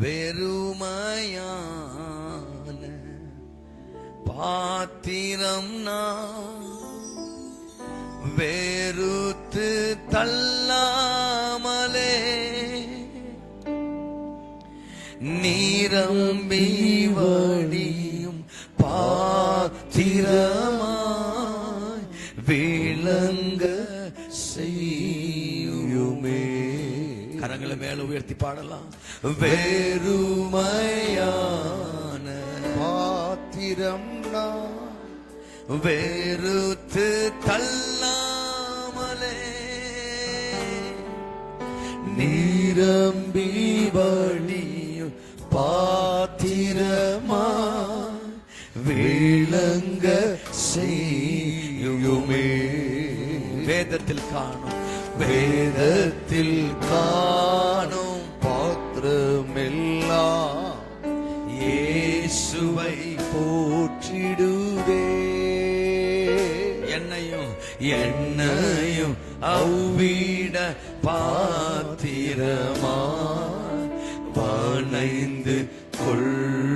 வெறுமையான பாத்திரம் நான் வேறுத்து தள்ளாமலே. நீரம்பி வடியும் பாத்திரமாய் விளங்க செய்யுமே கரங்களை மேல உயர்த்தி பாடலாம். வேறுமையான பாத்திரம் நான் வேறுத்து தள்ளாமலே. நீரம்பி வழியும் பாத்திரமா விளங்க செய்யுமே. வேதத்தில் காணும் வேதத்தில் காணும் பாத்திரமெல்லாம் இயேசுவை போற்றிடுவே என்னையும் என்னையும் அவ்விட பாத்திரமா வணைந்து கொள்ளுவே